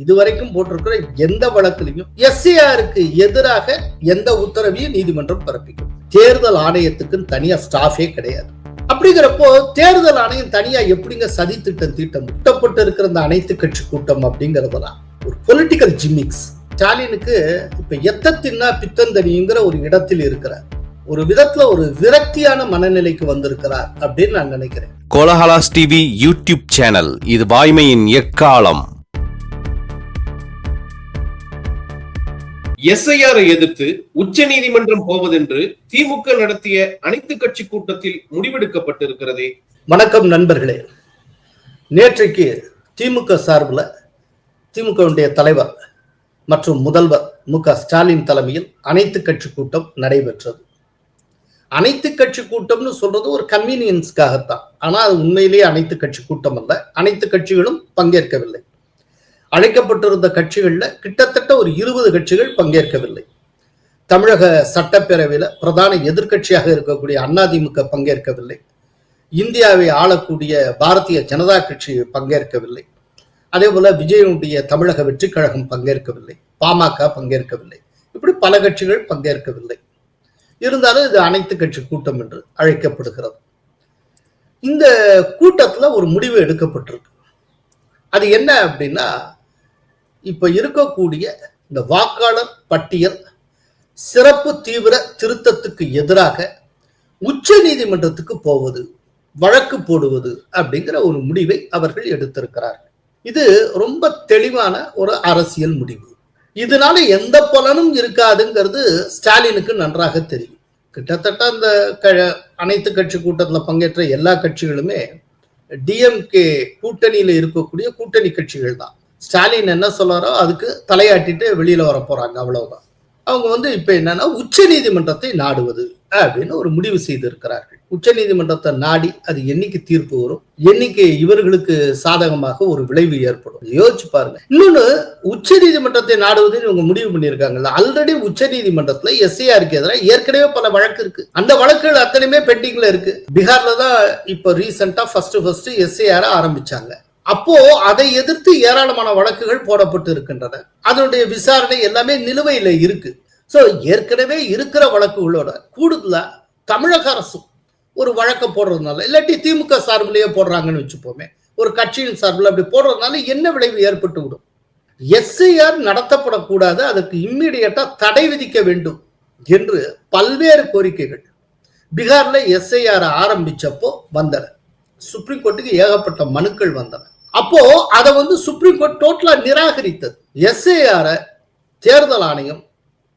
இதுவரைக்கும் போட்டிருக்கிற எந்த வழக்கிலையும் எஸ்ஏஆருக்கு எதிராக எந்த உத்தரவையும் நீதிமன்றம் பிறப்பிக்கும். தேர்தல் ஆணையத்துக்கு தனியா ஸ்டாஃபே கிடையாது. அப்படிங்கிறப்போ தேர்தல் ஆணையம் தனியா எப்படிங்க சதி திட்டம் தீட்டம் முட்டப்பட்டு இருக்கிற அந்த அனைத்து கட்சி கூட்டம் அப்படிங்கறதெல்லாம் ஒரு பொலிட்டிக்கல் ஜிமிக்ஸ் ஸ்டாலினுக்கு இப்ப எத்த தின்னா பித்தந்தனிங்கிற ஒரு இடத்தில் இருக்கிறார். ஒரு விதத்துல ஒரு விரக்தியான மனநிலைக்கு வந்திருக்கிறார் அப்படின்னு நான் நினைக்கிறேன். கோலஹலாஸ் டிவி யூடியூப் சேனல் இது வாய்மையின் எக்காலம். எஸ்ஐஆரை எதிர்த்து உச்ச நீதிமன்றம் போவதென்று திமுக நடத்திய அனைத்து கட்சி கூட்டத்தில் முடிவெடுக்கப்பட்டிருக்கிறதே. வணக்கம் நண்பர்களே. நேற்றைக்கு திமுக சார்பில் திமுகவுடைய தலைவர் மற்றும் முதல்வர் மு க ஸ்டாலின் தலைமையில் அனைத்து கட்சி கூட்டம் நடைபெற்றது. அனைத்து கட்சி கூட்டம்னு சொல்றது ஒரு கன்வீனியன்ஸ்க்காகத்தான் ஆனால் அது உண்மையிலேயே அனைத்து கட்சி கூட்டம் அல்ல. அனைத்து கட்சிகளும் பங்கேற்கவில்லை. அழைக்கப்பட்டிருந்த கட்சிகள்ல கிட்டத்தட்ட ஒரு இருபது கட்சிகள் பங்கேற்கவில்லை. தமிழக சட்டப்பேரவையில் பிரதான எதிர்க்கட்சியாக இருக்கக்கூடிய அதிமுக பங்கேற்கவில்லை. இந்தியாவை ஆளக்கூடிய பாரதிய ஜனதா கட்சி பங்கேற்கவில்லை. அதே போல விஜயனுடைய தமிழக வெற்றி கழகம் பங்கேற்கவில்லை. பாமக பங்கேற்கவில்லை. இப்படி பல கட்சிகள் பங்கேற்கவில்லை. இருந்தாலும் இது அனைத்து கட்சி கூட்டம் என்று அழைக்கப்படுகிறது. இந்த கூட்டத்துல ஒரு முடிவு எடுக்கப்பட்டிருக்கு. அது என்ன அப்படின்னா இப்போ இருக்கக்கூடிய இந்த வாக்காளர் பட்டியல் சிறப்பு தீவிர திருத்தத்துக்கு எதிராக உச்ச நீதிமன்றத்துக்கு போவது வழக்கு போடுவது அப்படிங்கிற ஒரு முடிவை அவர்கள் எடுத்திருக்கிறார்கள். இது ரொம்ப தெளிவான ஒரு அரசியல் முடிவு. இதனால எந்த பலனும் இருக்காதுங்கிறது ஸ்டாலினுக்கு நன்றாக தெரியும். கிட்டத்தட்ட அந்த க அனைத்து கட்சி கூட்டத்தில் பங்கேற்ற எல்லா கட்சிகளுமே டிஎம்கே கூட்டணியில் இருக்கக்கூடிய கூட்டணி கட்சிகள் தான். ஸ்டாலின் என்ன சொல்றாரோ அதுக்கு தலையாட்டிட்டு வெளியில வர போறாங்க அவ்வளவுதான். அவங்க வந்து இப்ப என்னன்னா உச்ச நீதிமன்றத்தை நாடுவது அப்படின்னு ஒரு முடிவு செய்திருக்கிறார்கள். உச்ச நீதிமன்றத்தை நாடி அது என்னைக்கு தீர்ப்பு வரும்? என்னைக்கு இவர்களுக்கு சாதகமாக ஒரு விளைவு ஏற்படும்? யோசிச்சு பாருங்க. இன்னொன்னு உச்ச நீதிமன்றத்தை நாடுவதுன்னு இவங்க முடிவு பண்ணியிருக்காங்கல்ல ஆல்ரெடி உச்ச நீதிமன்றத்துல எஸ்ஐஆருக்கு எதிராக ஏற்கனவே பல வழக்கு இருக்கு. அந்த வழக்குகள் அத்தனையுமே பெண்டிங்ல இருக்கு. பீகார்ல தான் இப்போ ரீசெண்டா ஃபர்ஸ்ட் ஃபர்ஸ்ட் எஸ்ஐஆர் ஆரம்பிச்சாங்க. அப்போ அதை எதிர்த்து ஏராளமான வழக்குகள் போடப்பட்டு இருக்கின்றன அதனுடைய விசாரணை எல்லாமே நிலுவையில இருக்கு. ஸோ ஏற்கனவே இருக்கிற வழக்குகளோட கூடுதலா தமிழக அரசும் ஒரு வழக்கை போடுறதுனால இல்லாட்டி திமுக சார்பிலேயே போடுறாங்கன்னு வச்சுப்போமே ஒரு கட்சியின் சார்பில் அப்படி போடுறதுனால என்ன விளைவு ஏற்பட்டு விடும் எஸ்ஐஆர் நடத்தப்படக்கூடாது அதற்கு இம்மிடியட்டா தடை விதிக்க வேண்டும் என்று பல்வேறு கோரிக்கைகள் பீகார்ல எஸ்ஐஆர் ஆரம்பிச்சப்போ வந்தன. சுப்ரீம் கோர்ட்டுக்கு ஏகப்பட்ட மனுக்கள் வந்தன. அப்போ அதை வந்து சுப்ரீம் கோர்ட் டோட்டலா நிராகரித்தது. எஸ்ஏஆர தேர்தல் ஆணையம்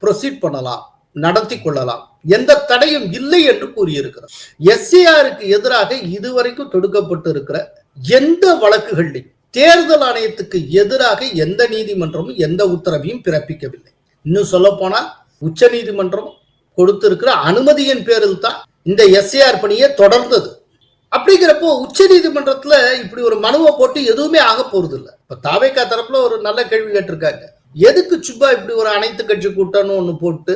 ப்ரொசீட் பண்ணலாம் நடத்தி கொள்ளலாம். எந்த தடையும் இல்லை என்று கூறியிருக்கிறார். எஸ்ஏஆருக்கு எதிராக இதுவரைக்கும் தொடுக்கப்பட்டு இருக்கிற எந்த வழக்குகளிலும் தேர்தல் ஆணையத்துக்கு எதிராக எந்த நீதிமன்றமும் எந்த உத்தரவையும் பிறப்பிக்கவில்லை. இன்னும் சொல்ல போனால் உச்ச நீதிமன்றம் கொடுத்திருக்கிற அனுமதியின் பேரில் தான் இந்த எஸ்ஏஆர் பணியே தொடர்ந்தது. அப்படிங்கிறப்போ உச்ச நீதிமன்றத்துல இப்படி ஒரு மனுவை போட்டு எதுவுமே ஆக போறது இல்ல இப்ப தாவேக்கா தரப்புல ஒரு நல்ல கேள்வி கேட்டிருக்காங்க. எதுக்கு சும்மா இப்படி ஒரு அனைத்து கட்சி கூட்டம்னு ஒண்ணு போட்டு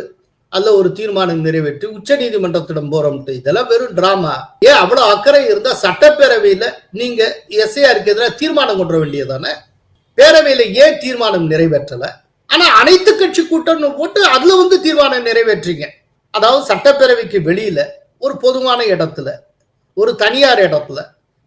அல்ல ஒரு தீர்மானம் நிறைவேற்றி உச்ச நீதிமன்றத்திடம் போறோம்ட்டு? இதெல்லாம் வெறும் டிராமா ஏன் அவ்வளவு அக்கறை இருந்தா சட்டப்பேரவையில நீங்க எஸ்ஐஆருக்கு எதிராக தீர்மானம் கொண்டு வேண்டியதானே பேரவையில ஏன் தீர்மானம் நிறைவேற்றல? ஆனா அனைத்து கட்சி கூட்டம்னு போட்டு அதுல வந்து தீர்மானம் நிறைவேற்றீங்க அதாவது சட்டப்பேரவைக்கு வெளியில ஒரு பொதுவான இடத்துல ஒரு தனியார் இடத்துல.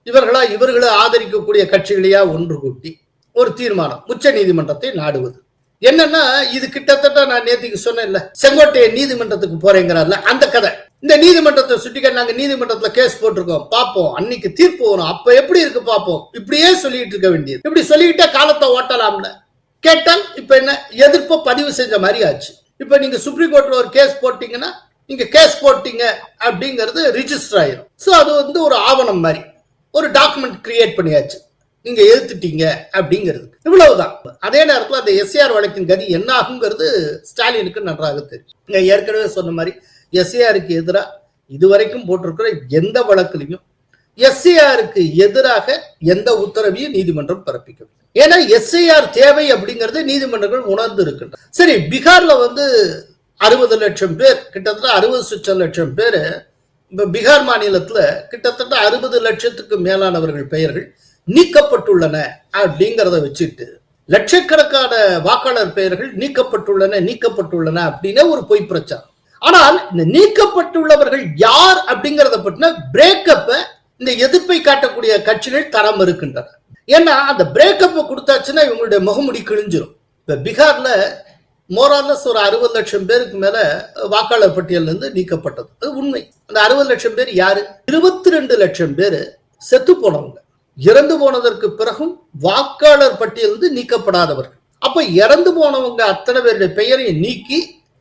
இவர்களா இவர்களை ஆதரிக்கக்கூடிய கட்சிகளையா ஒன்று கூட்டி ஒரு தீர்மானம் உச்ச நீதிமன்றத்தை நாடுவது. என்னன்னா இது கிட்டத்தட்ட நான் நேத்திக்கு சொன்னேன்ல செங்கோட்டையை நீதிமன்றத்துக்கு போறேங்கிறார்ல அந்த கதை. இந்த நீதிமன்றத்தை சுட்டிக்க நாங்க நீதிமன்றத்துல கேஸ் போட்டிருக்கோம் பார்ப்போம் அன்னைக்கு தீர்ப்பு வரும் அப்ப எப்படி இருக்கு பார்ப்போம் இப்படியே சொல்லிட்டு இருக்க வேண்டியது. இப்படி சொல்லிக்கிட்டே காலத்தை ஓட்டலாம்ல. கேட்டால் இப்ப என்ன எதிர்ப்பை பதிவு செஞ்ச மாதிரி ஆச்சு. இப்ப நீங்க சுப்ரீம் கோர்ட்ல ஒரு கேஸ் போட்டீங்கன்னா நீங்க கேஸ் போட்டீங்க அப்படிங்கிறது ரிஜிஸ்டர் ஆயிரும். ஸோ அது வந்து ஒரு ஆவணம் மாதிரி. ஒரு டாக்குமெண்ட் கிரியேட் பண்ணியாச்சு. நீங்க எழுத்துட்டீங்க அப்படிங்கிறது இவ்வளவுதான். அதே நேரத்தில் அந்த எஸ்ஏஆர் வழக்கின் கதி என்ன ஆகுங்கிறது ஸ்டாலினுக்கு நன்றாக தெரியும். நீங்க ஏற்கனவே சொன்ன மாதிரி எஸ்ஏஆருக்கு எதிராக இதுவரைக்கும் போட்டிருக்கிற எந்த வழக்குலையும் எஸ்ஐஆருக்கு எதிராக எந்த உத்தரவையும் நீதிமன்றம் பிறப்பிக்கும் ஏன்னா எஸ்ஐஆர் தேவை அப்படிங்கறது நீதிமன்றங்கள் உணர்ந்து இருக்கின்றன சரி பீகார்ல வந்து அறுபது லட்சம் பேர் கிட்டத்தட்ட அறுபது சுற்ற லட்சம் பேர் இப்போ பீகார் மாநிலத்தில் கிட்டத்தட்ட அறுபது லட்சத்துக்கு மேலானவர்கள் பெயர்கள் நீக்கப்பட்டுள்ளன அப்படிங்கிறத வச்சுட்டு லட்சக்கணக்கான வாக்காளர் பெயர்கள் நீக்கப்பட்டுள்ளன நீக்கப்பட்டுள்ளன அப்படின்னு ஒரு பொய் பிரச்சாரம். ஆனால் இந்த நீக்கப்பட்டுள்ளவர்கள் யார் அப்படிங்கிறத பற்றின பிரேக்கப்பை இந்த எதிர்ப்பை காட்டக்கூடிய கட்சிகள் தரம் இருக்கின்றன. ஏன்னா அந்த பிரேக்கப்பை கொடுத்தாச்சுன்னா இவங்களுடைய முகமுடி கிழிஞ்சிரும். இப்போ பீகார்ல மோராலஸ் ஒரு அறுபது லட்சம் பேருக்கு மேல வாக்காளர் பட்டியல் இருந்து நீக்கப்பட்டது. அது உண்மை. அந்த அறுபது லட்சம் பேர் யாரு? இருபத்தி ரெண்டு லட்சம் பேர் செத்து போனவங்க. இறந்து போனதற்கு பிறகும் வாக்காளர் பட்டியலிருந்து நீக்கப்படாதவர்கள். அப்ப இறந்து போனவங்க அத்தனை பேருடைய பெயரை நீக்கி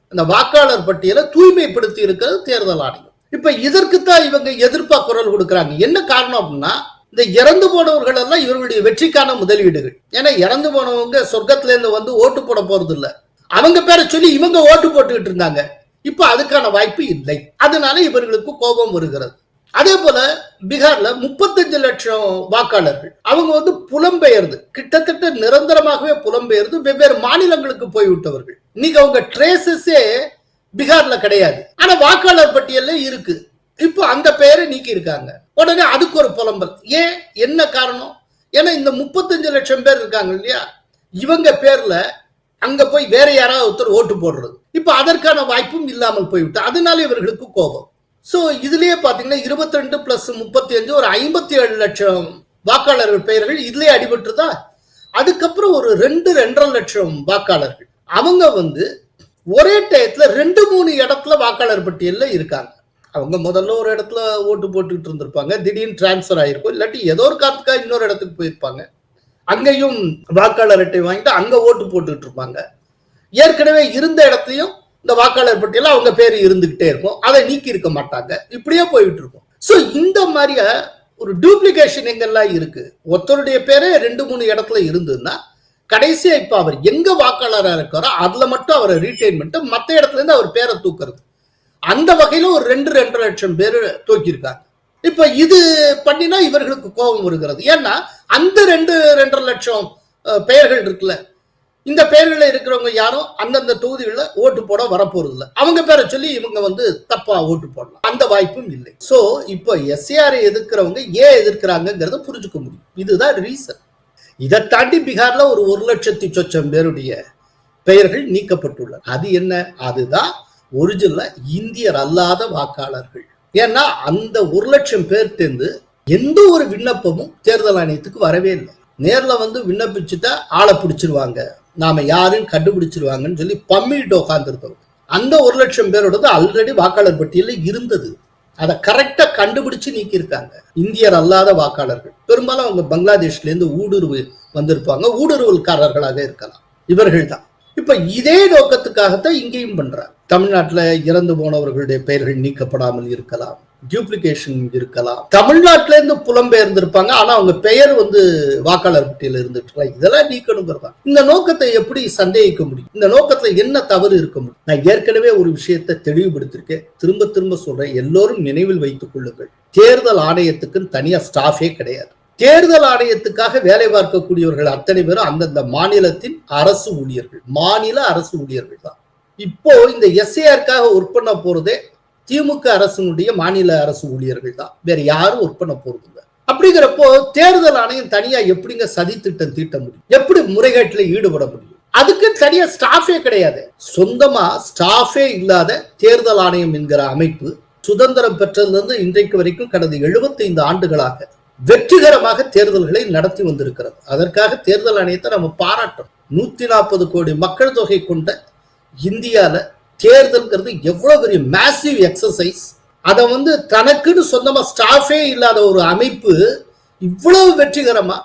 அந்த வாக்காளர் பட்டியலை தூய்மைப்படுத்தி இருக்கிறது தேர்தல் ஆணையம். இப்ப இதற்குத்தான் இவங்க எதிர்ப்பா குரல் கொடுக்கறாங்க. என்ன காரணம் அப்படின்னா இந்த இறந்து போனவர்கள் எல்லாம் இவர்களுடைய வெற்றிக்கான முதலீடுகள். ஏன்னா இறந்து போனவங்க சொர்க்கத்திலேருந்து வந்து ஓட்டு போட போறது இல்லை அவங்க பேரை சொல்லி இவங்க ஓட்டு போட்டுக்கிட்டு இருந்தாங்க. இப்ப அதுக்கான வாய்ப்பு இல்லை. அதனால இவர்களுக்கு கோபம் வருகிறது. அதே போல பீகார்ல முப்பத்தஞ்சு லட்சம் வாக்காளர்கள். அவங்க வந்து புலம்பெயர்ந்து கிட்டத்தட்ட நிரந்தரமாகவே புலம்பெயர்ந்து வெவ்வேறு மாநிலங்களுக்கு போய்விட்டவர்கள். இன்னைக்கு அவங்க ட்ரேசஸே பீகார்ல கிடையாது. ஆனா வாக்காளர் பட்டியல்ல இருக்கு. இப்போ அந்த பெயரை நீக்கி இருக்காங்க. உடனே அதுக்கு ஒரு புலம்பல். ஏன்? என்ன காரணம்? ஏன்னா இந்த முப்பத்தஞ்சு லட்சம் பேர் இருக்காங்க இல்லையா? இவங்க பேர்ல அங்க போய் வேற யாராவது ஒருத்தர் ஓட்டு போடுறது. இப்ப அதற்கான வாய்ப்பும் இல்லாமல் போய்விட்டு அதனால இவர்களுக்கு கோபம். சோ இதுலயே பாத்தீங்கன்னா இருபத்தி ரெண்டு பிளஸ் முப்பத்தி அஞ்சு ஒரு ஐம்பத்தி ஏழு லட்சம் வாக்காளர்கள் பெயர்கள் இதுலயே அடிபட்டுதா? அதுக்கப்புறம் ஒரு ரெண்டு ரெண்டரை லட்சம் வாக்காளர்கள். அவங்க வந்து ஒரே டயத்துல ரெண்டு மூணு இடத்துல வாக்காளர் பட்டியலில் இருக்காங்க. அவங்க முதல்ல ஒரு இடத்துல ஓட்டு போட்டுக்கிட்டு இருந்திருப்பாங்க திடீர்னு டிரான்ஸ்ஃபர் ஆயிருக்கும் இல்லாட்டி ஏதோ ஒரு காரணத்துக்காக இன்னொரு இடத்துக்கு போயிருப்பாங்க. அங்கேயும் வாக்காளர் அட்டை வாங்கிட்டு அங்கே ஓட்டு போட்டுக்கிட்டு இருப்பாங்க. ஏற்கனவே இருந்த இடத்துலையும் இந்த வாக்காளர் பட்டியலில் அவங்க பேர் இருந்துக்கிட்டே இருக்கும். அதை நீக்கி இருக்க மாட்டாங்க. இப்படியே போயிட்டு இருக்கும். ஸோ இந்த மாதிரிய ஒரு டூப்ளிகேஷன் எங்கெல்லாம் இருக்கு? ஒருத்தருடைய பேரே ரெண்டு மூணு இடத்துல இருந்ததுன்னா கடைசியா இப்போ அவர் எங்க வாக்காளராக இருக்காரோ அதில் மட்டும் அவரை ரீட்டைன் பண்ணிட்டு மற்ற இடத்துல இருந்து அவர் பேரை தூக்குறது. அந்த வகையில் ஒரு ரெண்டு ரெண்டரை லட்சம் பேர் தூக்கியிருக்காங்க. இப்ப இது பண்ணினா இவர்களுக்கு கோபம் வருகிறது. ஏன்னா அந்த ரெண்டு ரெண்டரை லட்சம் பெயர்கள் இருக்குல்ல. இந்த பெயர்களில் இருக்கிறவங்க யாரும் அந்தந்த தொகுதிகளில் ஓட்டு போட வரப்போறது இல்லை அவங்க பேரை சொல்லி இவங்க வந்து தப்பா ஓட்டு போடலாம். அந்த வாய்ப்பும் இல்லை. ஸோ இப்போ எஸ்ஏஆரை எதிர்க்கிறவங்க ஏன் எதிர்க்கிறாங்கிறத புரிஞ்சுக்க முடியும். இதுதான் ரீசன் இதை தாண்டி பீகார்ல ஒரு ஒரு லட்சத்தி சொச்சம் பேருடைய பெயர்கள் நீக்கப்பட்டுள்ளன. அது என்ன? அதுதான் ஒரிஜினல இந்தியர் அல்லாத வாக்காளர்கள். ஏன்னா அந்த ஒரு லட்சம் பேர்ட்டேருந்து எந்த ஒரு விண்ணப்பமும் தேர்தல் ஆணையத்துக்கு வரவே இல்லை. நேரில் வந்து விண்ணப்பிச்சுட்டா ஆளை பிடிச்சிருவாங்க. நாம யாரும் கண்டுபிடிச்சிருவாங்கன்னு சொல்லி பம்மிட்டு உட்காந்துருக்கோம் அந்த ஒரு லட்சம் பேரோடது ஆல்ரெடி வாக்காளர் பட்டியலில் இருந்தது. அதை கரெக்டாக கண்டுபிடிச்சு நீக்கியிருக்காங்க. இந்தியர் அல்லாத வாக்காளர்கள். பெரும்பாலும் அவங்க பங்களாதேஷ்லேருந்து ஊடுருவு வந்திருப்பாங்க. ஊடுருவல்காரர்களாக இருக்கலாம். இவர்கள் தான் இப்ப இதே நோக்கத்துக்காகத்தான் இங்கேயும் பண்றாங்க தமிழ்நாட்டில் இறந்து போனவர்களுடைய பெயர்கள் நீக்கப்படாமல் இருக்கலாம் டியூப்ளிகேஷன் இருக்கலாம். தமிழ்நாட்டில இருந்து புலம்பெயர்ந்திருப்பாங்க ஆனா அவங்க பெயர் வந்து வாக்காளர் பட்டியல இருந்துட்டு இதெல்லாம் நீக்கணுங்கிறதா? இந்த நோக்கத்தை எப்படி சந்தேகிக்க முடியும்? இந்த நோக்கத்துல என்ன தவறு இருக்க முடியும்? நான் ஏற்கனவே ஒரு விஷயத்தை தெளிவுபடுத்திருக்கேன் திரும்ப திரும்ப சொல்றேன். எல்லோரும் நினைவில் வைத்துக் கொள்ளுங்கள். தேர்தல் ஆணையத்துக்குன்னு தனியா ஸ்டாஃபே கிடையாது. தேர்தல் ஆணையத்துக்காக வேலை பார்க்கக்கூடியவர்கள் அத்தனை பேரும் அந்தந்த மாநிலத்தின் அரசு ஊழியர்கள் மாநில அரசு ஊழியர்கள் தான். இப்போ இந்த எஸ்ஏஆருக்காக ஒர்க் பண்ண போறதே திமுக அரசினுடைய மாநில அரசு ஊழியர்கள் தான். வேற யாரும் ஒர்க் பண்ண போறது இல்லை. அப்படிங்கிறப்போ தேர்தல் ஆணையம் தனியா எப்படிங்க சதி திட்டம் தீட்ட முடியும்? எப்படி முறைகேட்டில் ஈடுபட முடியும்? அதுக்கு தனியா ஸ்டாஃபே கிடையாது. சொந்தமா ஸ்டாஃபே இல்லாத தேர்தல் ஆணையம் என்கிற அமைப்பு சுதந்திரம் பெற்றதிலிருந்து இன்றைக்கு வரைக்கும் கடந்த 75 ஆண்டுகளாக வெற்றிகரமாக தேர்தல்களை நடத்தி வந்திருக்கிறது. அதற்காக தேர்தல் ஆணையத்தை நம்ம பாராட்டோம் நூத்தி நாற்பது கோடி மக்கள் தொகை கொண்ட இந்தியால தேர்தல்ங்கிறது எவ்வளவு பெரிய மேசிவ் எக்ஸசைஸ் அதை வந்து தனக்குன்னு சொந்தமா ஸ்டாஃபே இல்லாத ஒரு அமைப்பு இவ்வளவு வெற்றிகரமா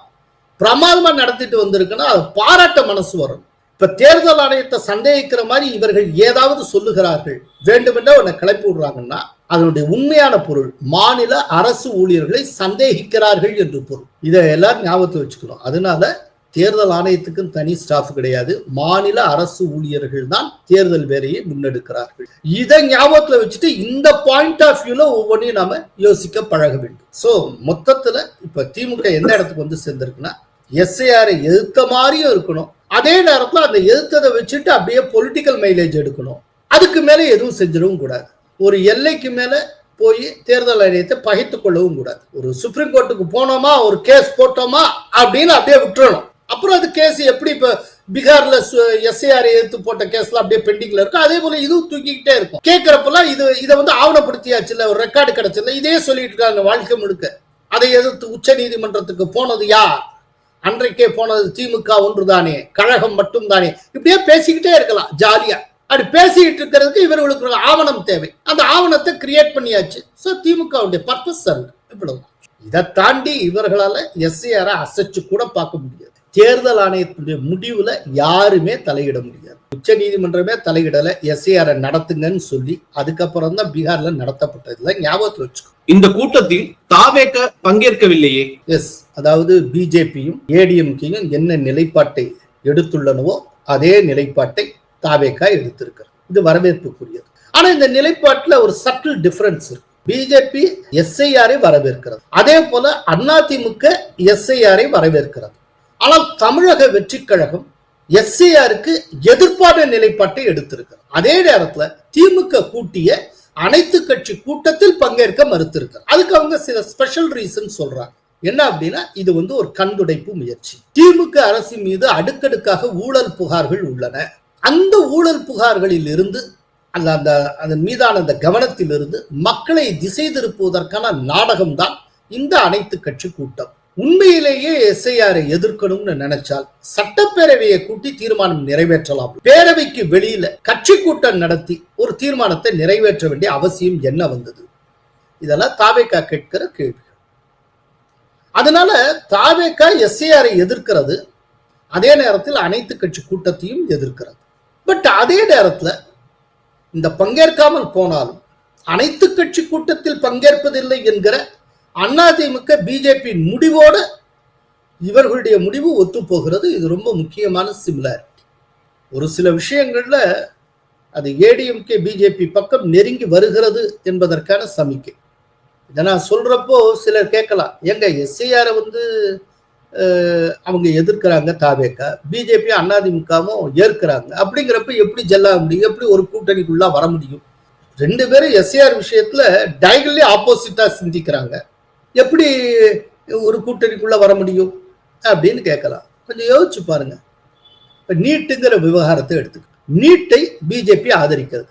பிரமாதமா நடத்திட்டு வந்திருக்குன்னா அதை பாராட்ட மனசு வரும். இப்ப தேர்தல் ஆணையத்தை சந்தேகிக்கிற மாதிரி இவர்கள் ஏதாவது சொல்லுகிறார்கள். வேண்டுமென்றா உன்னை கிளப்பி விடுறாங்கன்னா அதனுடைய உண்மையான பொருள் மாநில அரசு ஊழியர்களை சந்தேகிக்கிறார்கள் என்று பொருள். இதை எல்லாரும் ஞாபகத்தை வச்சுக்கணும். அதனால தேர்தல் ஆணையத்துக்கும் தனி ஸ்டாஃப் கிடையாது. மாநில அரசு ஊழியர்கள் தான் தேர்தல் வேலையை முன்னெடுக்கிறார்கள். இதை ஞாபகத்துல வச்சுட்டு இந்த பாயிண்ட் ஆஃப் வியூல ஒவ்வொன்றையும் நாம யோசிக்க பழக வேண்டும். சோ மொத்தத்துல இப்ப திமுக எந்த இடத்துக்கு வந்து சேர்ந்திருக்குன்னா எஸ்ஐஆரை எதிர்த்த மாதிரியும் இருக்கணும். அதே நேரத்துல அந்த எதிர்த்ததை வச்சுட்டு அப்படியே பொலிட்டிக்கல் மைலேஜ் எடுக்கணும். அதுக்கு மேல எதுவும் செஞ்சிடவும் கூடாது. ஒரு எல்லைக்கு மேலே போய் தேர்தல் ஆணையத்தை பகைத்து கொள்ளவும் கூடாது. ஒரு சுப்ரீம் கோர்ட்டுக்கு போனோமா ஒரு கேஸ் போட்டோமா அப்படின்னு அப்படியே விட்டுறணும். அப்புறம் அது கேஸ் எப்படி இப்ப பீகார்ல எஸ்ஐஆர் எடுத்து போட்ட கேஸ்ல அப்படியே பெண்டிங்ல இருக்கும் அதே போல இதுவும் தூக்கிக்கிட்டே இருக்கும். கேட்கறப்பெல்லாம் இது இதை வந்து ஆவணப்படுத்தியாச்சு இல்ல ஒரு ரெக்கார்டு கிடைச்சல இதே சொல்லிட்டு இருக்காங்க வாழ்க்கை முழுக்க. அதை எதிர்த்து உச்ச நீதிமன்றத்துக்கு போனது யார்? அன்றைக்கே போனது திமுக ஒன்றுதானே கழகம் மட்டும்தானே. இப்படியே பேசிக்கிட்டே இருக்கலாம் ஜாலியா. அப்படி பேசிக்கிட்டு இருக்கிறதுக்கு இவர்களுக்கு ஒரு ஆவணம் தேவை. அந்த ஆவணத்தை கிரியேட் பண்ணியாச்சு. ஸோ திமுகவுடைய பர்பஸ் சர்வ் இவ்வளவு இதை தாண்டி இவர்களால எஸ்ஏஆரை அசைச்சு கூட பார்க்க முடியாது. தேர்தல் ஆணையத்துடைய முடிவுல யாருமே தலையிட முடியாது. உச்ச நீதிமன்றமே தலையிடல. எஸ்ஏஆரை நடத்துங்கன்னு சொல்லி அதுக்கப்புறம் தான் பீகார்ல நடத்தப்பட்டதுல ஞாபகத்தில் வச்சுக்கோ. இந்த கூட்டத்தில் தாவேக பங்கேற்கவில்லையே? எஸ் அதாவது பிஜேபியும் ஏடிஎம்கேயும் என்ன நிலைப்பாட்டை எடுத்துள்ளனவோ அதே நிலைப்பாட்டை தாவேக்கா எடுத்திருக்கிறது இது வரவேற்புக்குரியது. ஆனா இந்த நிலைப்பாட்டுல ஒரு சட்டில் டிஃபரன்ஸ் இருக்கு. பிஜேபி எஸ்ஐஆரை வரவேற்கிறது. அதே போல அதிமுக எஸ்ஐஆரை வரவேற்கிறது. ஆனால் தமிழக வெற்றி கழகம் எஸ்ஐஆருக்கு எதிர்ப்பான நிலைப்பாட்டை எடுத்திருக்கிறது. அதே நேரத்துல திமுக கூட்டிய அனைத்து கட்சி கூட்டத்தில் பங்கேற்க மறுத்திருக்கு அதுக்கு அவங்க சில ஸ்பெஷல் ரீசன் சொல்றாங்க. என்ன அப்படின்னா இது வந்து ஒரு கண்துடைப்பு முயற்சி. திமுக அரசின் மீது அடுக்கடுக்காக ஊழல் புகார்கள் உள்ளன. அந்த ஊழல் புகார்களில் இருந்து அந்த அந்த அதன் மீதான அந்த கவனத்திலிருந்து மக்களை திசை திருப்புவதற்கான நாடகம்தான் இந்த அனைத்து கட்சி கூட்டம். உண்மையிலேயே எஸ்ஐஆரை எதிர்க்கணும்னு நினைச்சால் சட்டப்பேரவையை கூட்டி தீர்மானம் நிறைவேற்றலாம். பேரவைக்கு வெளியில கட்சி கூட்டம் நடத்தி ஒரு தீர்மானத்தை நிறைவேற்ற வேண்டிய அவசியம் என்ன வந்தது? இதெல்லாம் தாவேக்கா கேட்கிற கேள்வி அதனால தாவேக்கா எஸ்ஐஆரை எதிர்க்கிறது அதே நேரத்தில் அனைத்து கட்சி கூட்டத்தையும் எதிர்க்கிறது. பட் அதே நேரத்தில் இந்த பங்கேற்காமல் போனாலும் அனைத்து கட்சி கூட்டத்தில் பங்கேற்பதில்லை என்கிற அதிமுக பிஜேபி முடிவோடு இவர்களுடைய முடிவு ஒத்து போகிறது. இது ரொம்ப முக்கியமான சிமிலாரிட்டி ஒரு சில விஷயங்களில் அது ஏடிஎம்கே பிஜேபி பக்கம் நெருங்கி வருகிறது என்பதற்கான சமிக்கை. இதை நான் சொல்றப்போ சிலர் கேட்கலாம் எங்க எஸ்ஐஆரை வந்து அவங்க எதிர்க்கிறாங்க தாவேக்கா. பிஜேபி அதிமுகவும் ஏற்கிறாங்க. அப்படிங்கிறப்ப எப்படி ஜெல்லாக முடியும்? எப்படி ஒரு கூட்டணிக்குள்ளா வர முடியும்? ரெண்டு பேரும் எஸ்ஏஆர் விஷயத்துல டைகல்லி ஆப்போசிட்டா சிந்திக்கிறாங்க. எப்படி ஒரு கூட்டணிக்குள்ள வர முடியும்? அப்படின்னு கேட்கலாம். கொஞ்சம் யோசிச்சு பாருங்க. இப்போ நீட்டுங்கிற விவகாரத்தை எடுத்துக்க நீட்டை பிஜேபி ஆதரிக்கிறது.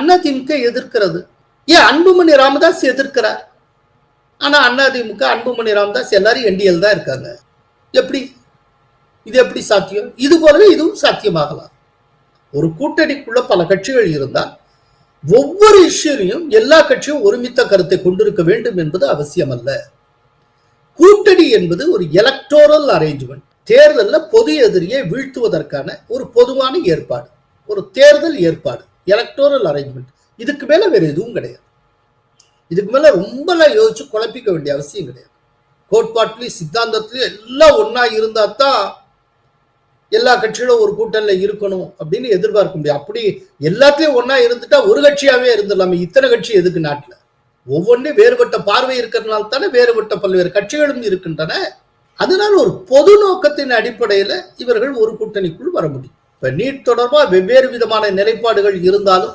அதிமுக எதிர்க்கிறது. ஏன் அன்புமணி ராமதாஸ் எதிர்க்கிறார்? ஆனா அதிமுக அன்புமணி ராமதாஸ் எல்லாரும் என்டிஎல் தான் இருக்காங்க. எப்படி? இது எப்படி சாத்தியம்? இது போலவே இதுவும் சாத்தியமாகலாம். ஒரு கூட்டணிக்குள்ள பல கட்சிகள் இருந்தால் ஒவ்வொரு இஷ்யூலையும் எல்லா கட்சியும் ஒருமித்த கருத்தை கொண்டிருக்க வேண்டும் என்பது அவசியம் அல்ல கூட்டணி என்பது ஒரு எலக்டோரல் அரேஞ்ச்மெண்ட் தேர்தலில் பொது எதிரியை வீழ்த்துவதற்கான ஒரு பொதுவான ஏற்பாடு. ஒரு தேர்தல் ஏற்பாடு. எலக்டோரல் அரேஞ்ச்மெண்ட் இதுக்கு மேல வேற எதுவும் கிடையாது. இதுக்கு மேல ரொம்பலாம் யோசிச்சு குழப்பிக்க வேண்டிய அவசியம் கிடையாது. கோட்பாட்டிலையும் சித்தாந்தத்துலையும் எல்லாம் ஒன்றா இருந்தா தான் எல்லா கட்சிகளும் ஒரு கூட்டணியில் இருக்கணும் அப்படின்னு எதிர்பார்க்க முடியும். அப்படி எல்லாத்தையும் ஒன்றா இருந்துட்டா ஒரு கட்சியாவே இருந்துடலாமே. இத்தனை கட்சி எதுக்கு நாட்டுல? ஒவ்வொன்றும் வேறுபட்ட பார்வை இருக்கிறதுனால தானே வேறுபட்ட பல்வேறு கட்சிகளும் இருக்கின்றன. அதனால ஒரு பொது நோக்கத்தின் அடிப்படையில இவர்கள் ஒரு கூட்டணிக்குள் வர முடியும். இப்ப நீட் தொடர்பா வெவ்வேறு விதமான நிலைப்பாடுகள் இருந்தாலும்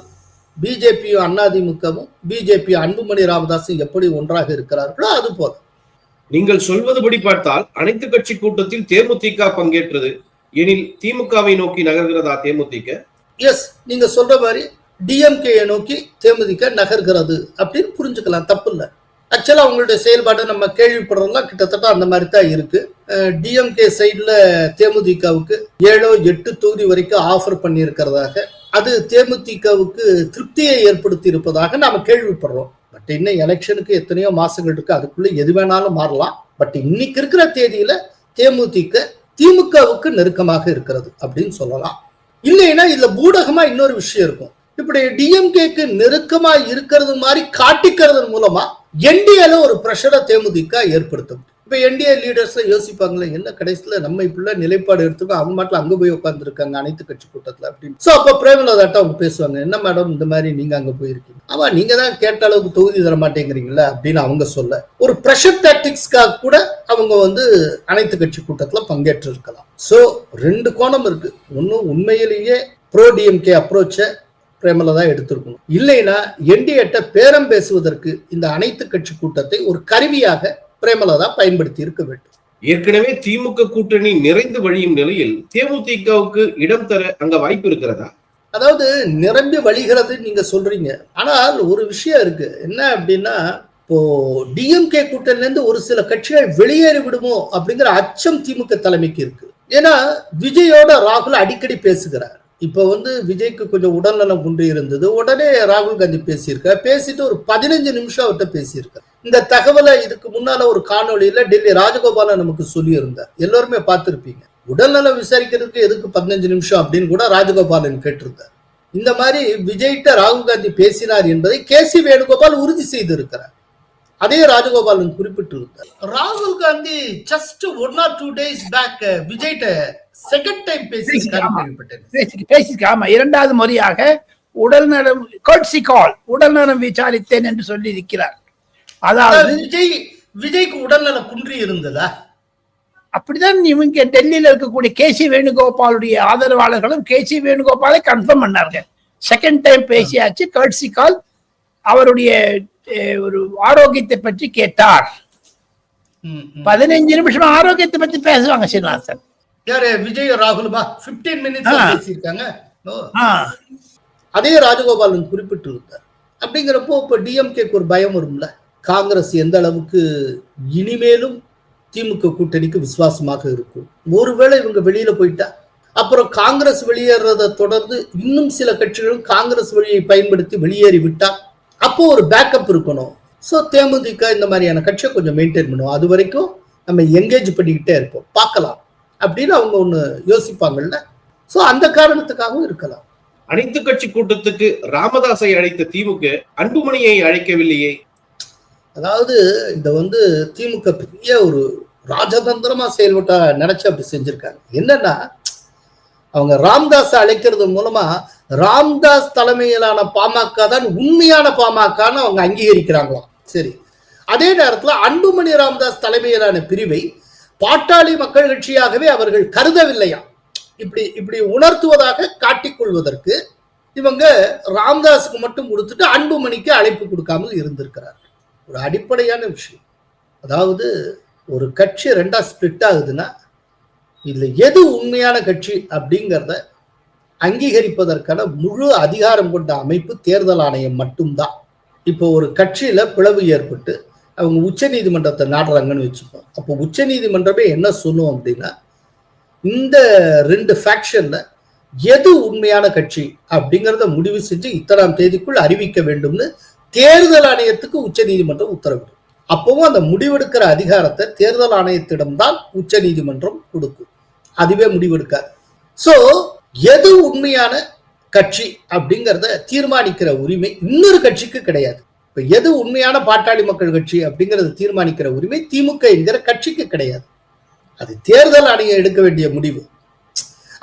பிஜேபியும் அதிமுகவும் பிஜேபி அன்புமணி ராமதாஸும் எப்படி ஒன்றாக இருக்கிறார்களோ அது போல. நீங்கள் சொல்வதுபடி பார்த்தால் அனைத்து கட்சி கூட்டத்தில் தேமுதிக பங்கேற்றது. எனில் திமுகவை நோக்கி நகர்கிறதா தேமுதிக? எஸ் நீங்க சொல்ற மாதிரி டிஎம்கே நோக்கி தேமுதிக நகர்கிறது அப்படின்னு புரிஞ்சுக்கலாம் தப்பு இல்லை ஆக்சுவலா அவங்களுடைய செயல்பாடு நம்ம கேள்விப்படுறதெல்லாம் கிட்டத்தட்ட அந்த மாதிரி தான் இருக்கு. டிஎம்கே சைடுல தேமுதிகவுக்கு ஏழோ எட்டு தொகுதி வரைக்கும் ஆஃபர் பண்ணியிருக்கிறதாக அது தேமுதிகவுக்கு திருப்தியை ஏற்படுத்தி இருப்பதாக நாம கேள்விப்படுறோம். பட் இன்னும் எலெக்ஷனுக்கு எத்தனையோ மாசங்கள் இருக்கு அதுக்குள்ள எது வேணாலும் மாறலாம். பட் இன்னைக்கு இருக்கிற தேதியில தேமுதிக திமுகவுக்கு நெருக்கமாக இருக்கிறது அப்படின்னு சொல்லலாம். இல்லைன்னா இதுல பூடகமா இன்னொரு விஷயம் இருக்கும். இப்படி டிஎம்கேக்கு நெருக்கமா இருக்கிறது மாதிரி காட்டிக்கிறது மூலமா என்டிஏல ஒரு பிரஷரை தேமுதிக ஏற்படுத்தும். இப்ப என்டிஏ லீடர்ஸ் யோசிப்பாங்களே என்ன கடைசியில நம்ம இப்படிலாம் நிலைப்பாடு எடுத்துக்கோ அவங்க மாட்டில் அங்க போய் உட்காந்துருக்காங்க அனைத்து கட்சி கூட்டத்துல அப்படின்னு. ஸோ அப்ப பிரேமலதாட்ட அவங்க பேசுவாங்க என்ன மேடம் இந்த மாதிரி நீங்க அங்க போயிருக்கீங்க? ஆமா நீங்க தான் கேட்ட அளவுக்கு தொகுதி தர மாட்டேங்கிறீங்களா அப்படின்னு அவங்க சொல்ல. ஒரு ப்ரெஷர் டாக்டிக்ஸ்க்காக கூட அவங்க வந்து அனைத்து கட்சி கூட்டத்துல பங்கேற்று இருக்கலாம் சோ ரெண்டு கோணம் இருக்கு. ஒன்றும் உண்மையிலேயே ப்ரோ டிஎம்கே அப்ரோச்சை பிரேமலதா எடுத்திருக்கணும். இல்லைன்னா என்டிஏட்ட பேரம் பேசுவதற்கு இந்த அனைத்து கட்சி கூட்டத்தை ஒரு கருவியாக பிரேமலதா பயன்படுத்தி இருக்க வேண்டும். ஏற்கனவே திமுக கூட்டணி நிறைந்து வழியும் நிலையில் தேமுதிகவுக்கு இடம் தர அங்க வாய்ப்பு இருக்கிறதா? அதாவது நிரம்பி வழிகிறது நீங்க சொல்றீங்க. ஆனால் ஒரு விஷயம் இருக்கு. என்ன அப்படின்னா இப்போ டிஎம்கே கூட்டணில இருந்து ஒரு சில கட்சிகள் வெளியேறி விடுமோ அப்படிங்கிற அச்சம் திமுக தலைமைக்கு இருக்கு. ஏன்னா விஜயோட ராகுல் அடிக்கடி பேசுகிறார். இப்போ வந்து விஜய்க்கு கொஞ்சம் உடல்நலம் குன்றி இருந்தது. உடனே ராகுல் காந்தி பேசியிருக்க பேசிட்டு ஒரு பதினஞ்சு நிமிஷம் அவர்கிட்ட பேசியிருக்க இந்த தகவலை இதுக்கு முன்னால ஒரு காணொலியில டெல்லி ராஜகோபாலன் நமக்கு சொல்லியிருந்தார். எல்லோருமே பார்த்துருப்பீங்க. உடல்நலம் விசாரிக்கிறதுக்கு எதுக்கு பதினஞ்சு நிமிஷம் அப்படின்னு கூட ராஜகோபாலன் கேட்டிருந்தார். இந்த மாதிரி விஜய்கிட்ட ராகுல் காந்தி பேசினார் என்பதை கே சி வேணுகோபால் உறுதி செய்திருக்கிறார். அதே ராஜகோபாலன் குறிப்பிட்டிருந்தார். ராகுல் Gandhi just one or two days back விஜய்கிட்ட செகண்ட் டைம் பேசி பேசியிருக்க ஆமா. இரண்டாவது முறையாக உடல்நலம் கோட்சி கால் உடல்நலம் விசாரித்தேன் என்று சொல்லி இருக்கிறார் அதாவது விஜய் விஜய்க்கு உடல்நலம் குன்றி இருந்ததா? அப்படிதான் இவங்க டெல்லியில இருக்கக்கூடிய கேசி வேணுகோபாலுடைய ஆதரவாளர்களும் கேசி வேணுகோபாலை கன்ஃபார்ம் பண்ணாங்க செகண்ட் டைம் பேசியாச்சு கர்ட்சி கால் அவருடைய ஒரு ஆரோக்கியத்தை பற்றி கேட்டார். பதினைஞ்சு நிமிஷம் ஆரோக்கியத்தை பத்தி பேசுவாங்க சீனிவாசன். யாரு? விஜய் ராகுலுமா 15 மினிட்ஸ். பேசியிருக்காங்க. அதே ராஜகோபாலன் குறிப்பிட்டு இருந்தார் அப்படிங்கிறப்போ இப்ப டிஎம்கேக்கு ஒரு பயம் வரும்ல? காங்கிரஸ் எந்த அளவுக்கு இனிமேலும் திமுக கூட்டணிக்கு விசுவாசமாக இருக்கும்? ஒருவேளை இவங்க வெளியில போயிட்டா? அப்புறம் காங்கிரஸ் வெளியேறதை தொடர்ந்து இன்னும் சில கட்சிகளும் காங்கிரஸ் வழியை பயன்படுத்தி வெளியேறி விட்டா அப்போ ஒரு பேக்கப் இருக்கணும். ஸோ தேமுதிக இந்த மாதிரியான கட்சியை கொஞ்சம் மெயின்டைன் பண்ணுவோம். அது வரைக்கும் நம்ம எங்கேஜ் பண்ணிக்கிட்டே இருப்போம். பார்க்கலாம். அப்படின்னு அவங்க ஒன்று யோசிப்பாங்கல்ல. ஸோ அந்த காரணத்துக்காகவும் இருக்கலாம். அனைத்து கட்சி கூட்டத்துக்கு ராமதாஸை அழைத்த திமுக அன்புமணியை அழைக்கவில்லையே. அதாவது இதை வந்து திமுக பெரிய ஒரு ராஜதந்திரமா செயல்பட்டா நினைச்சு அப்படி செஞ்சிருக்காங்க. என்னன்னா அவங்க ராம்தாஸ் அழைக்கிறது மூலமா ராம்தாஸ் தலைமையிலான பாமக தான் உண்மையான பாமகன்னு அவங்க அங்கீகரிக்கிறாங்களாம். சரி. அதே நேரத்தில் அன்புமணி ராம்தாஸ் தலைமையிலான பிரிவை பாட்டாளி மக்கள் கட்சியாகவே அவர்கள் கருதவில்லையாம் இப்படி இப்படி உணர்த்துவதாக காட்டிக்கொள்வதற்கு இவங்க ராம்தாஸுக்கு மட்டும் கொடுத்துட்டு அன்புமணிக்கு அழைப்பு கொடுக்காமல் இருந்திருக்கிறார் ஒரு அடிப்படையான விஷயம். அதாவது ஒரு கட்சி ரெண்டா ஸ்பிளிட் ஆகுதுன்னா இதுல எது உண்மையான கட்சி அப்படிங்கிறத அங்கீகரிப்பதற்கான முழு அதிகாரம் கொண்ட அமைப்பு தேர்தல் ஆணையம் மட்டும்தான். இப்போ ஒரு கட்சியில பிளவு ஏற்பட்டு அவங்க உச்ச நீதிமன்றத்தை நாடுறாங்கன்னு வச்சுப்போம். அப்போ உச்ச நீதிமன்றமே என்ன சொல்லும் அப்படின்னா இந்த ரெண்டு ஃபேக்ஷன்ல எது உண்மையான கட்சி அப்படிங்கிறத முடிவு செஞ்சு இத்தனாம் தேதிக்குள் அறிவிக்க வேண்டும்னு தேர்தல் ஆணையத்துக்கு உச்ச நீதிமன்றம் உத்தரவிடும். அப்பவும் அந்த முடிவெடுக்கிற அதிகாரத்தை தேர்தல் ஆணையத்திடம்தான் உச்ச நீதிமன்றம் கொடுக்கும். அதுவே முடிவெடுக்காது ஸோ எது உண்மையான கட்சி அப்படிங்கிறத தீர்மானிக்கிற உரிமை இன்னொரு கட்சிக்கு கிடையாது. இப்ப எது உண்மையான பாட்டாளி மக்கள் கட்சி அப்படிங்கறத தீர்மானிக்கிற உரிமை திமுக என்கிற கட்சிக்கு கிடையாது. அது தேர்தல் ஆணையம் எடுக்க வேண்டிய முடிவு.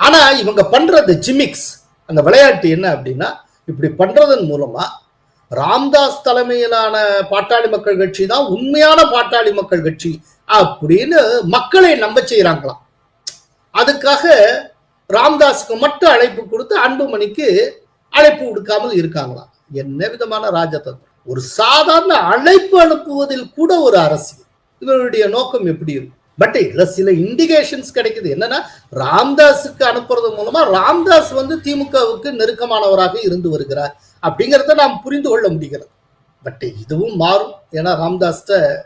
ஆனா இவங்க பண்ற அந்த ஜிமிக்ஸ். அந்த விளையாட்டு என்ன அப்படின்னா இப்படி பண்றதன் மூலமா ராம்தாஸ் தலைமையிலான பாட்டாளி மக்கள் கட்சி தான் உண்மையான பாட்டாளி மக்கள் கட்சி அப்படின்னு மக்களை நம்ப செய்யறாங்களாம் அதுக்காக ராம்தாஸுக்கு மட்டும் அழைப்பு கொடுத்து அன்புமணிக்கு அழைப்பு கொடுக்காமல் இருக்காங்களாம். என்ன விதமான ராஜதந்திரம் ஒரு சாதாரண அழைப்பு அனுப்புவதில் கூட ஒரு அரசியல். இவருடைய நோக்கம் எப்படி இருக்கும்? பட் இதுல சில இண்டிகேஷன்ஸ் கிடைக்குது. என்னன்னா ராம்தாஸுக்கு அனுப்புறது மூலமா ராம்தாஸ் வந்து திமுகவுக்கு நெருக்கமானவராக இருந்து வருகிறார் அப்படிங்கிறத நாம் புரிந்து கொள்ள முடிகிறது. பட் இதுவும் மாறும். ஏன்னா ராம்தாஸ்ட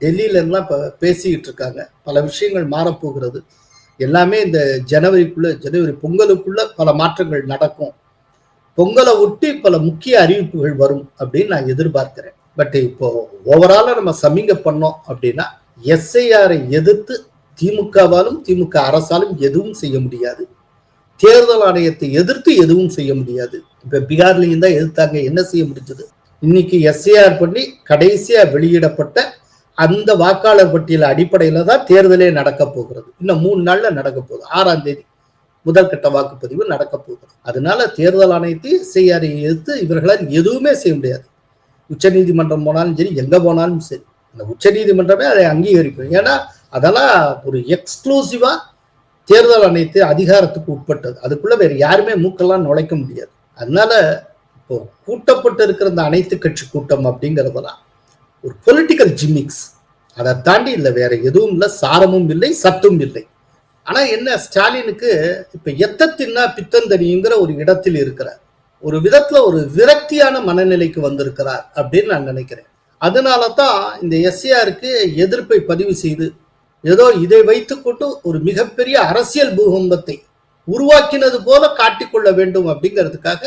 டெல்லியில எல்லாம் இப்ப பேசிக்கிட்டு இருக்காங்க. பல விஷயங்கள் மாறப்போகிறது. எல்லாமே இந்த ஜனவரிக்குள்ள ஜனவரி பொங்கலுக்குள்ள பல மாற்றங்கள் நடக்கும். பொங்கலை ஒட்டி பல முக்கிய அறிவிப்புகள் வரும் அப்படின்னு நான் எதிர்பார்க்கிறேன். பட் இப்போ ஓவராலா நம்ம சமிங்க பண்ணோம் அப்படின்னா எஸ்ஐஆரை எதிர்த்து திமுகவாலும் திமுக அரசாலும் எதுவும் செய்ய முடியாது. தேர்தல் ஆணையத்தை எதிர்த்து எதுவும் செய்ய முடியாது. இப்ப பீகார்லயும் தான் எதிர்த்தாங்க என்ன செய்ய முடிஞ்சது? இன்னைக்கு எஸ்ஐஆர் பண்ணி கடைசியா வெளியிடப்பட்ட அந்த வாக்காளர் பட்டியல் அடிப்படையில தான் தேர்தலே நடக்க போகிறது. இன்னும் மூணு நாள்ல நடக்க போகுது. ஆறாம் தேதி முதல் கட்ட வாக்குப்பதிவு நடக்க போகுது அதனால தேர்தல் ஆணையத்தை எஸ்ஐஆரை எதிர்த்து இவர்களால் எதுவுமே செய்ய முடியாது. உச்சநீதிமன்றம் போனாலும் சரி எங்க போனாலும் சரி. அந்த உச்சநீதிமன்றமே அதை அங்கீகரிக்கும். ஏன்னா அதெல்லாம் ஒரு எக்ஸ்க்ளூசிவா தேர்தல் ஆணையத்து அதிகாரத்துக்கு உட்பட்டது. அதுக்குள்ள வேற யாருமே மூக்கெல்லாம் நுழைக்க முடியாது. அதனால இப்போ கூட்டப்பட்டு இருக்கிற அந்த அனைத்து கட்சி கூட்டம் அப்படிங்கிறதெல்லாம் ஒரு பொலிட்டிக்கல் ஜிம்மிக்ஸ் அதை தாண்டி இல்லை வேற எதுவும் இல்லை சாரமும் இல்லை சத்தும் இல்லை. ஆனா என்ன ஸ்டாலினுக்கு இப்ப எத்தத்தின்னா பித்தந்தனிங்கிற ஒரு இடத்தில் இருக்கிறார். ஒரு விதத்துல ஒரு விரக்தியான மனநிலைக்கு வந்திருக்கிறார் அப்படின்னு நான் நினைக்கிறேன். அதனால தான் இந்த எஸ்ஏஆருக்கு எதிர்ப்பை பதிவு செய்து ஏதோ இதை வைத்துக்கொண்டு ஒரு மிகப்பெரிய அரசியல் பூகம்பத்தை உருவாக்கினது போல காட்டிக்கொள்ள வேண்டும் அப்படிங்கிறதுக்காக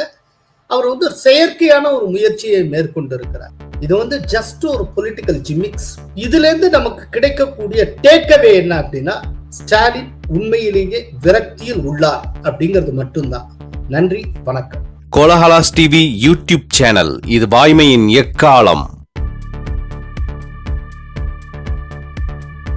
அவர் வந்து செயற்கையான ஒரு முயற்சியை மேற்கொண்டிருக்கிறார். இது வந்து ஜஸ்ட் ஒரு பொலிட்டிக்கல் ஜிமிக்ஸ் இதுல இருந்து நமக்கு கிடைக்கக்கூடிய டேக்அவே என்ன அப்படின்னா ஸ்டாலின் உண்மையிலேயே விரக்தியில் உள்ளார் அப்படிங்கிறது மட்டும்தான். நன்றி வணக்கம். கோலஹலாஸ் டிவி யூடியூப் சேனல் இது வாய்மையின் எக்காலம்.